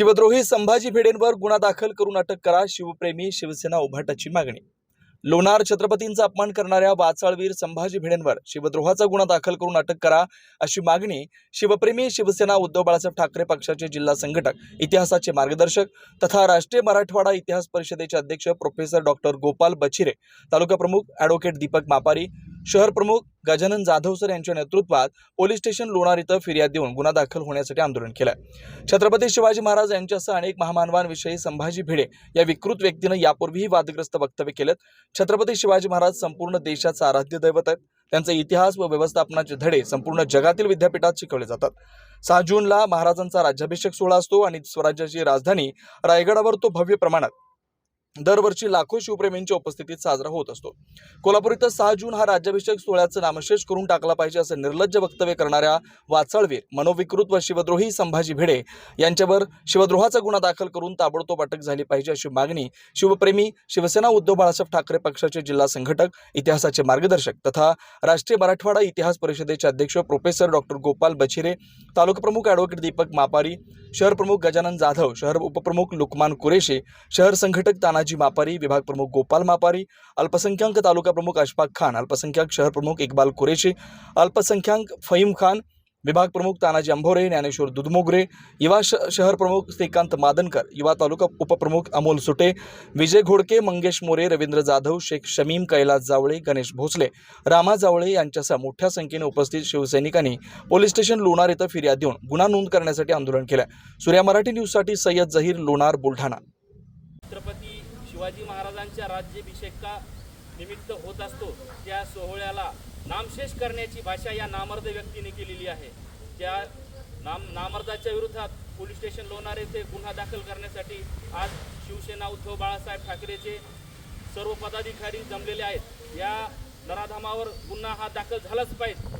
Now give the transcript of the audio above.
शिवद्रोही संभाजी भिडेंवर गुन्हा दाखल करून अटक करा शिवप्रेमी शिवसेना उभाटाची मागणी. लोणार छत्रपतींचा अपमान करणाऱ्या वाचाळवीर संभाजी भिडेंवर शिवद्रोहाचा गुन्हा दाखल करून अटक करा अशी मागणी शिवप्रेमी शिवसेना उद्धव बाळासाहेब ठाकरे पक्षाचे जिल्हा संघटक इतिहासाचे मार्गदर्शक तथा राष्ट्रीय मराठवाडा इतिहास परिषदेचे अध्यक्ष प्रोफेसर डॉक्टर गोपाल बचिरे तालुका प्रमुख ॲडव्होकेट दीपक मापारी शहर प्रमुख गजानन जाधव सर यांच्या नेतृत्वात पोलीस स्टेशन लोणार इथं फिर्याद देऊन गुन्हा दाखल होण्यासाठी आंदोलन केलं छत्रपती शिवाजी महाराज यांच्यासह अनेक महामानवांविषयी संभाजी भिडे या विकृत व्यक्तीनं यापूर्वीही वादग्रस्त वक्तव्य केलं छत्रपती शिवाजी महाराज संपूर्ण देशाचं आराध्य दैवत आहेत. त्यांचा इतिहास व व्यवस्थापनाचे धडे संपूर्ण जगातील विद्यापीठात शिकवले जातात. सहा जूनला महाराजांचा राज्याभिषेक सोहळा असतो आणि स्वराज्याची राजधानी रायगडावर तो भव्य प्रमाणात दरवर्षी लाखो शिवप्रेमींच्या उपस्थितीत साजरा होत असतो. कोल्हापूर इथं सहा जून हा राज्याभिषेक सोहळ्याचं नामशेष करून टाकला पाहिजे असं निर्लज्ज वक्तव्य करणाऱ्या वाचाळवीर मनोविकृत व शिवद्रोही संभाजी भिडे यांच्यावर शिवद्रोहाचा गुन्हा दाखल करून ताबडतोब अटक झाली पाहिजे अशी मागणी शिवप्रेमी शिवसेना उद्धव बाळासाहेब ठाकरे पक्षाचे जिल्हा संघटक इतिहासाचे मार्गदर्शक तथा राष्ट्रीय मराठवाडा इतिहास परिषदेचे अध्यक्ष प्रोफेसर डॉक्टर गोपाल बछिरे तालुका प्रमुख ॲडव्होकेट दीपक मापारी शहर प्रमुख गजानन जाधव शहर उपप्रमुख लुकमान कुरेशी शहर संघटक ताना तानाजी मापारी विभाग प्रमुख गोपाल मापारी अल्पसंख्याक तालुका प्रमुख अशफाक खान अल्पसंख्याक शहर प्रमुख इकबाल कुरेशी अल्पसंख्याक फहीम खान विभाग प्रमुख तानाजी अंभोरे ज्ञानेश्वर दुधमोगरे युवा श शहर प्रमुख श्रीकांत मादनकर युवा तालुका उपप्रमुख अमोल सुटे विजय घोडके मंगेश मोरे रवींद्र जाधव शेख शमीम कैलास जावळे गणेश भोसले रामा जावळे यांच्यासह मोठ्या संख्येने उपस्थित शिवसैनिकांनी पोलीस स्टेशन लोणार इथं फिर्याद देऊन गुन्हा नोंद करण्यासाठी आंदोलन केलं सूर्या मराठी न्यूजसाठी सय्यद जहीर लोणार बुलढाणा. छत्रपती शिवाजी महाराजांच्या राज्याभिषेका निमित्त होत असतो. त्या सोहळ्याला नामशेष करण्याची भाषा या नामर्द व्यक्तीने केलेली आहे. त्या नाम नामर्दाच्या विरोधात पोलीस स्टेशन लोणार येथे गुन्हा दाखल करण्यासाठी आज शिवसेना उद्धव बाळासाहेब ठाकरेचे सर्व पदाधिकारी जमलेले आहेत. या नराधामावर गुन्हा हा दाखल झालाच पाहिजे.